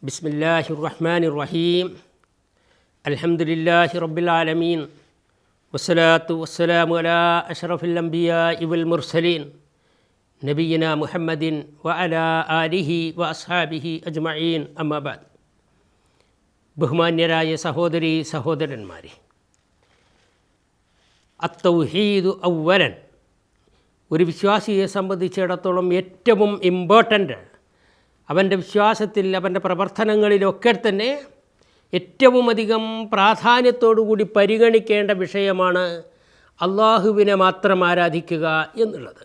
بسم الله الرحمن الرحيم الحمد لله رب العالمين والصلاة والسلام على أشرف الأنبياء والمرسلين نبينا محمد وعلى آله وأصحابه أجمعين أما بعد ബഹുമാന്യരായ സഹോദരി സഹോദരന്മാരെ അത്തൗഹീദ് ഔവലൻ ഒരു വിശ്വാസിയെ സംബന്ധിച്ചിടത്തോളം ഏറ്റവും ഇമ്പോർട്ടൻ്റ് അവന്റെ വിശ്വാസത്തിൽ അവന്റെ പ്രവർത്തനങ്ങളിലൊക്കെ തന്നെ ഏറ്റവും അധികം പ്രാധാന്യത്തോടുകൂടി പരിഗണിക്കേണ്ട വിഷയമാണ് അള്ളാഹുവിനെ മാത്രം ആരാധിക്കുക എന്നുള്ളത്.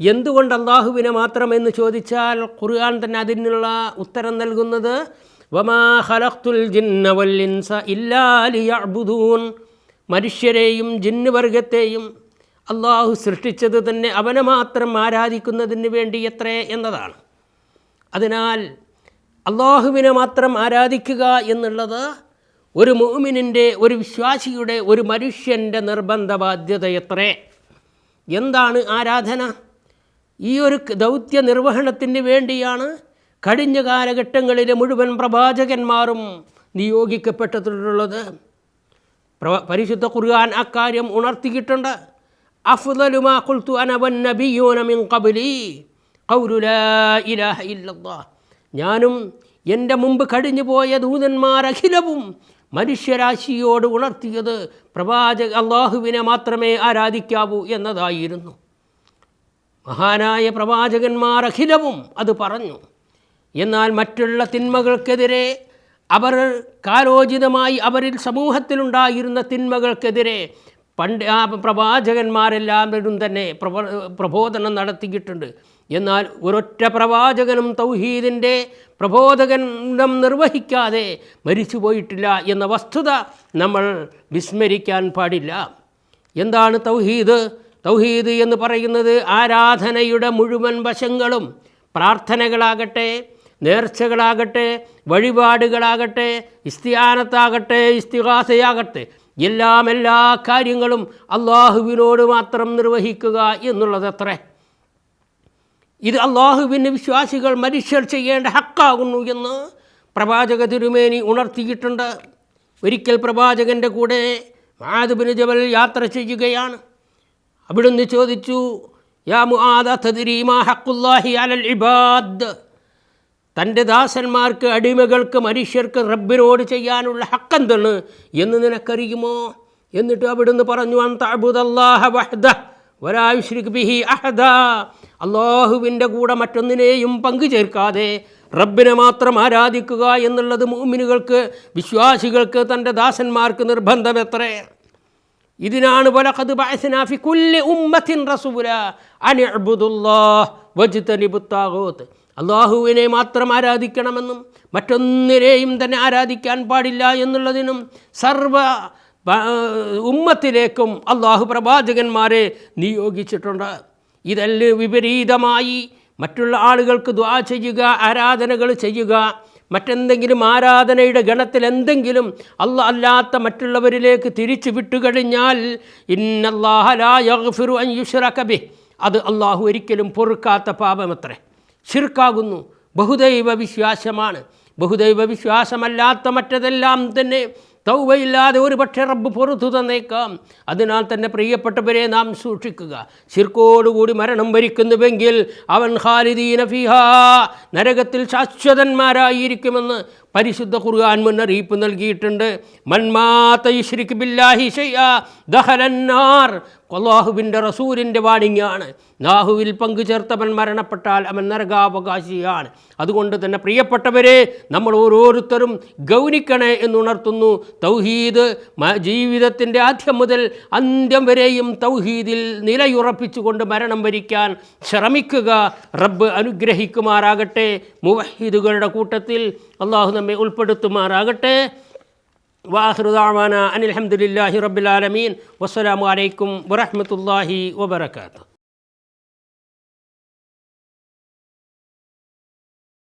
എന്തുകൊണ്ട് അള്ളാഹുവിനെ മാത്രം എന്ന് ചോദിച്ചാൽ ഖുർആൻ തന്നെ അതിനുള്ള ഉത്തരം നൽകുന്നത് വമാ ജിന്ന മനുഷ്യരെയും ജിന്നുവർഗത്തെയും അള്ളാഹു സൃഷ്ടിച്ചത് തന്നെ അവനെ മാത്രം ആരാധിക്കുന്നതിന് വേണ്ടി എത്രേ എന്നതാണ്. അതിനാൽ അള്ളാഹുവിനെ മാത്രം ആരാധിക്കുക എന്നുള്ളത് ഒരു മോമിനിന്റെ ഒരു വിശ്വാസിയുടെ ഒരു മനുഷ്യന്റെ നിർബന്ധ ബാധ്യതയത്രേ എന്താണ് ആരാധന? ഈ ഒരു ദൗത്യ നിർവഹണത്തിന് വേണ്ടിയാണ് കഴിഞ്ഞ കാലഘട്ടങ്ങളിലെ മുഴുവൻ പ്രവാചകന്മാരും നിയോഗിക്കപ്പെട്ടിട്ടുള്ളത്. പരിശുദ്ധ ഖുർആൻ അക്കാര്യം ഉണർത്തിയിട്ടുണ്ട്. അഫ്ദലുമാ ഖുൽതു അന നബിയോനമിൻ മിൻ ഖബ്ലി. ഖൗലു ലാ ഇലാഹ ഞാനും എന്റെ മുമ്പ് കഴിഞ്ഞു പോയ ദൂതന്മാർ അഖിലവും മനുഷ്യരാശിയോട് ഉണർത്തിയത് പ്രവാചക അള്ളാഹുവിനെ മാത്രമേ ആരാധിക്കാവൂ എന്നതായിരുന്നു. മഹാനായ പ്രവാചകന്മാർ അഖിലവും അത് പറഞ്ഞു. എന്നാൽ മറ്റുള്ള തിന്മകൾക്കെതിരെ അവർ കാലോചിതമായി അവരിൽ സമൂഹത്തിലുണ്ടായിരുന്ന തിന്മകൾക്കെതിരെ പണ്ട് ആ പ്രവാചകന്മാരെല്ലാവരും തന്നെ പ്രബ പ്രബോധനം നടത്തിയിട്ടുണ്ട്. എന്നാൽ ഒരൊറ്റ പ്രവാചകനും തൗഹീദിന്റെ പ്രബോധനം നിർവഹിക്കാതെ മരിച്ചുപോയിട്ടില്ല എന്ന വസ്തുത നമ്മൾ വിസ്മരിക്കാൻ പാടില്ല. എന്താണ് തൗഹീദ്? തൗഹീദ് എന്ന് പറയുന്നത് ആരാധനയുടെ മുഴുവൻ വശങ്ങളും പ്രാർത്ഥനകളാകട്ടെ നേർച്ചകളാകട്ടെ വഴിപാടുകളാകട്ടെ ഇസ്തിയാനത്താകട്ടെ ഇസ്തിഹാസയാകട്ടെ എല്ലാം എല്ലാ കാര്യങ്ങളും അള്ളാഹുവിനോട് മാത്രം നിർവഹിക്കുക എന്നുള്ളതത്രേ. ഇത് അള്ളാഹുവിന്റെ വിശ്വാസികൾ മനുഷ്യർ ചെയ്യേണ്ട ഹക്കാകുന്നു എന്ന് പ്രവാചക തിരുമേനി ഉണർത്തിയിട്ടുണ്ട്. ഒരിക്കൽ പ്രവാചകന്റെ കൂടെ മാധുബിന് ജബൽ യാത്ര ചെയ്യുകയാണ്. അവിടുന്ന് ചോദിച്ചു യാ മുആദ ഹക്കുല്ലാഹി അലൽ ഇബാദ്? തന്റെ ദാസന്മാർക്ക് അടിമകൾക്ക് മനുഷ്യർക്ക് റബ്ബിനോട് ചെയ്യാനുള്ള ഹക്കെന്താണ് എന്ന് നിനക്കറിയുമോ? എന്നിട്ട് അവിടുന്ന് പറഞ്ഞു ബിഹി അഹദ. അള്ളാഹുവിന്റെ കൂടെ മറ്റൊന്നിനെയും പങ്കു ചേർക്കാതെ റബ്ബിനെ മാത്രം ആരാധിക്കുക എന്നുള്ളത് മൂമിനുകൾക്ക് വിശ്വാസികൾക്ക് തന്റെ ദാസന്മാർക്ക് നിർബന്ധമെത്രേ. ഇതിനാണ് വലഖദ് ബഅസ്നാ ഫി കുല്ലി ഉമ്മത്തിൻ റസൂല അൻ ഇഅ്ബുദുല്ലാഹ് വജ്തനിബുത് താഗൂത്ത് അള്ളാഹുവിനെ മാത്രം ആരാധിക്കണമെന്നും മറ്റൊന്നിനെയും തന്നെ ആരാധിക്കാൻ പാടില്ല എന്നുള്ളതിനും സർവ ഉമ്മത്തിലേക്കും അള്ളാഹു പ്രവാചകന്മാരെ നിയോഗിച്ചിട്ടുണ്ട്. ഇതെല്ലാം വിപരീതമായി മറ്റുള്ള ആളുകൾക്ക് ദ്വാ ചെയ്യുക ആരാധനകൾ ചെയ്യുക മറ്റെന്തെങ്കിലും ആരാധനയുടെ ഗണത്തിൽ എന്തെങ്കിലും അല്ല അല്ലാത്ത മറ്റുള്ളവരിലേക്ക് തിരിച്ചു വിട്ടുകഴിഞ്ഞാൽ ഇന്നല്ലാഹലാഫിറു അയ്യുഷറക്കബി അത് അള്ളാഹു ഒരിക്കലും പൊറുക്കാത്ത പാപമത്രേ. ഷിർക്കാകുന്നു ബഹുദൈവ വിശ്വാസമാണ്. ബഹുദൈവ വിശ്വാസമല്ലാത്ത മറ്റതെല്ലാം തന്നെ തൗവയില്ലാതെ ഒരു പക്ഷേ റബ്ബ് പുറത്തു തന്നേക്കാം. അതിനാൽ തന്നെ പ്രിയപ്പെട്ടവരെ നാം സൂക്ഷിക്കുക. ശിർക്കോടുകൂടി മരണം വരിക്കുന്നുവെങ്കിൽ അവൻ ഖാലിദീന ഫിഹാ നരകത്തിൽ ശാശ്വതന്മാരായിരിക്കുമെന്ന് പരിശുദ്ധ ഖുർആൻ മുന്നറിയിപ്പ് നൽകിയിട്ടുണ്ട്. മന്മാത്ത യുശ്രിക് ബില്ലാഹി റസൂലിന്റെ വാണിങ്ങാണ് നാഹുവിൽ പങ്കു ചേർത്തവൻ മരണപ്പെട്ടാൽ അവൻ നരകാവകാശിയാണ്. അതുകൊണ്ട് തന്നെ പ്രിയപ്പെട്ടവരെ നമ്മൾ ഓരോരുത്തരും ഗൗനിക്കണേ എന്നുണർത്തുന്നു. തൗഹീദ് ജീവിതത്തിന്റെ ആദ്യം മുതൽ അന്ത്യം വരെയും തൗഹീദിൽ നിലയുറപ്പിച്ചുകൊണ്ട് മരണം വരിക്കാൻ ശ്രമിക്കുക. റബ്ബ് അനുഗ്രഹിക്കുമാറാകട്ടെ. മുവഹീദുകളുടെ കൂട്ടത്തിൽ അള്ളാഹു നമ്മെ ഉൾപ്പെടുത്തുമാറാകട്ടെ. വാഹൃദാമാന അനിൽഹമ്മദില്ലാഹി റബ്ബുലാലമീൻ വസ്സലാമലൈക്കും വറഹമത്തല്ലാഹി വബർക്കാത്തു